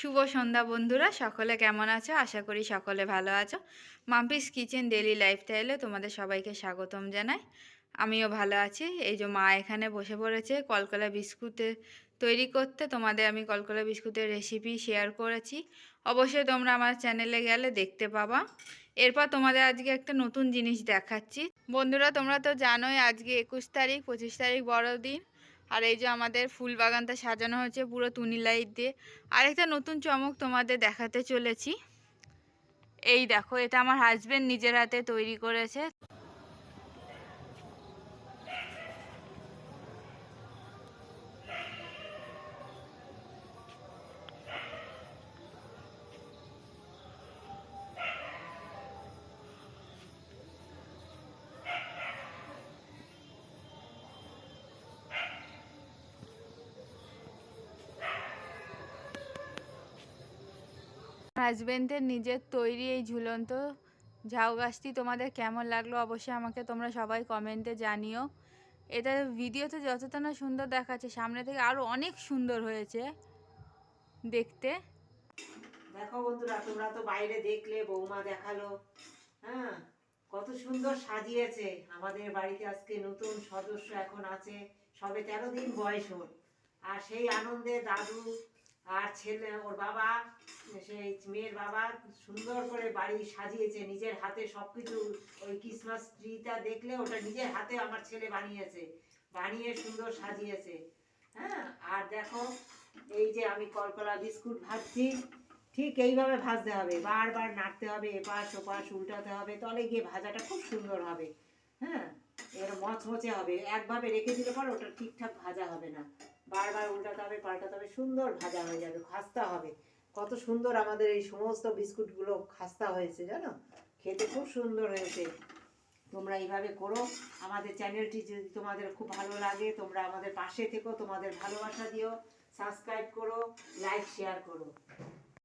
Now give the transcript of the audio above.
শুভ সন্ধ্যা বন্ধুরা, সকলে কেমন আছো? আশা করি সকলে ভালো আছো। মাম্পিস কিচেন ডেলি লাইফস্টাইলে তোমাদের সবাইকে স্বাগতম জানাই। আমিও ভালো আছি। এই যে মা এখানে বসে পড়েছে কলকলা বিস্কুটে তৈরি করতে। তোমাদের আমি কলকলা বিস্কুটের রেসিপি শেয়ার করেছি। অবশ্যই তোমরা আমার চ্যানেলে গেলে দেখতে পাবা। এরপর তোমাদের আজকে একটা নতুন জিনিস দেখাচ্ছি। বন্ধুরা, তোমরা তো জানোই আজকে একুশ তারিখ, পঁচিশ তারিখ বড়দিন। আর এই যে আমাদের ফুল বাগানটা সাজানো হয়েছে পুরো তুনি লাইট দিয়ে। আর একটা নতুন চমক তোমাদের দেখাতে চলেছি। এই দেখো, এটা আমার হাজব্যান্ড নিজের হাতে তৈরি করেছে। হাজবেন্ডের নিজের তৈরি এই ঝুলন্ত ঝাউ গাছটি তোমাদের কেমন লাগল অবশ্যই আমাকে তোমরা সবাই কমেন্টে জানিও। এটা ভিডিওতে যতটা না সুন্দর দেখাচ্ছে, সামনে থেকে আরও অনেক সুন্দর হয়েছে দেখতে। দেখো বন্ধুরা, তোমরা তো বাইরে দেখলে, বৌমা দেখাল হ্যাঁ? কত সুন্দর সাজিয়েছে। আমাদের বাড়িতে আজকে নতুন সদস্য এখন আছে, সবে তেরো দিন বয়স ওর। আর সেই আনন্দে দাদু আর ছেলে, ওর বাবা, সেই মেয়ের বাবা সুন্দর করে বাড়ি সাজিয়েছে, নিজের হাতে সবকিছু। ওই ক্রিসমাস ট্রিটা দেখলে ওটা নিজের হাতে আমার ছেলে বানিয়েছে, বানিয়ে সুন্দর সাজিয়েছে। হ্যাঁ আর দেখো, এই যে আমি কলকলা বিস্কুট ভাজছি, ঠিক এইভাবে ভাজতে হবে। বারবার নাড়তে হবে, এপাশ ওপাশ উল্টাতে হবে, তলে গিয়ে ভাজাটা খুব সুন্দর হবে। হ্যাঁ এর মচমচে হবে। একভাবে রেখে দিলে পর ওটা ঠিকঠাক ভাজা হবে না। বারবার উল্টাতে হবে, পাল্টাতে হবে, সুন্দর ভাজা হয়ে যাবে, খাস্তা হবে। কত সুন্দর আমাদের এই সমস্ত বিস্কুটগুলো খাস্তা হয়েছে, জানো? খেতে খুব সুন্দর হয়েছে। তোমরা এইভাবে করো। আমাদের চ্যানেলটি যদি তোমাদের খুব ভালো লাগে, তোমরা আমাদের পাশে থেকো, তোমাদের ভালোবাসা দিও, সাবস্ক্রাইব করো, লাইক, শেয়ার করো।